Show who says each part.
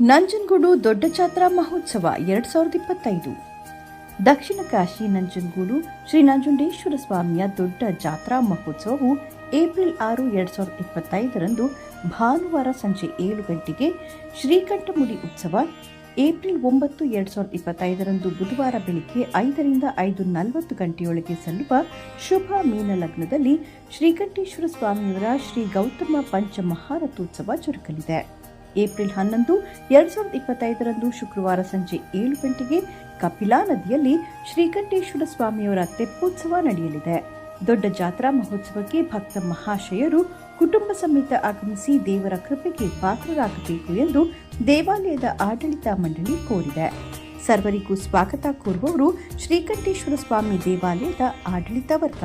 Speaker 1: ನಂಜನಗೂಡು ದೊಡ್ಡ ಜಾತ್ರಾ ಮಹೋತ್ಸವ ಎರಡ್ ಸಾವಿರದ ಇಪ್ಪತ್ತೈದು. ದಕ್ಷಿಣ ಕಾಶಿ ನಂಜನಗೂಡು ಶ್ರೀ ನಂಜುಂಡೇಶ್ವರ ಸ್ವಾಮಿಯ ದೊಡ್ಡ ಜಾತ್ರಾ ಮಹೋತ್ಸವವು ಏಪ್ರಿಲ್ ಆರು ಎರಡ್ ಸಾವಿರದ ಇಪ್ಪತ್ತೈದರಂದು ಭಾನುವಾರ ಸಂಜೆ ಏಳು ಗಂಟೆಗೆ ಶ್ರೀಕಂಠಮುಡಿ ಉತ್ಸವ ಏಪ್ರಿಲ್ ಒಂಬತ್ತು ಎರಡ್ ಸಾವಿರದ ಇಪ್ಪತ್ತೈದರಂದು ಬುಧವಾರ ಬೆಳಿಗ್ಗೆ ಐದರಿಂದ ಐದು ನಲವತ್ತು ಗಂಟೆಯೊಳಗೆ ಸಲ್ಲುವ ಶುಭ ಮೀನ ಲಗ್ನದಲ್ಲಿ ಶ್ರೀಕಂಠೇಶ್ವರ ಸ್ವಾಮಿಯವರ ಶ್ರೀ ಗೌತಮ ಪಂಚಮಹಾರಥೋತ್ಸವ ಜರುಗಲಿದೆ. ಏಪ್ರಿಲ್ ಹನ್ನೊಂದು, ಎರಡು ಸಾವಿರದ ಇಪ್ಪತ್ತೈದರಂದು ಶುಕ್ರವಾರ ಸಂಜೆ ಏಳು ಗಂಟೆಗೆ ಕಪಿಲಾ ನದಿಯಲ್ಲಿ ಶ್ರೀಕಂಠೇಶ್ವರ ಸ್ವಾಮಿಯವರ ತೆಪ್ಪೋತ್ಸವ ನಡೆಯಲಿದೆ. ದೊಡ್ಡ ಜಾತ್ರಾ ಮಹೋತ್ಸವಕ್ಕೆ ಭಕ್ತ ಮಹಾಶಯರು ಕುಟುಂಬ ಸಮೇತ ಆಗಮಿಸಿ ದೇವರ ಕೃಪೆಗೆ ಪಾತ್ರರಾಗಬೇಕು ಎಂದು ದೇವಾಲಯದ ಆಡಳಿತ ಮಂಡಳಿ ಕೋರಿದೆ. ಸರ್ವರಿಗೂ ಸ್ವಾಗತ ಕೋರುವವರು ಶ್ರೀಕಂಠೇಶ್ವರ ಸ್ವಾಮಿ ದೇವಾಲಯದ ಆಡಳಿತ ವರ್ಗ.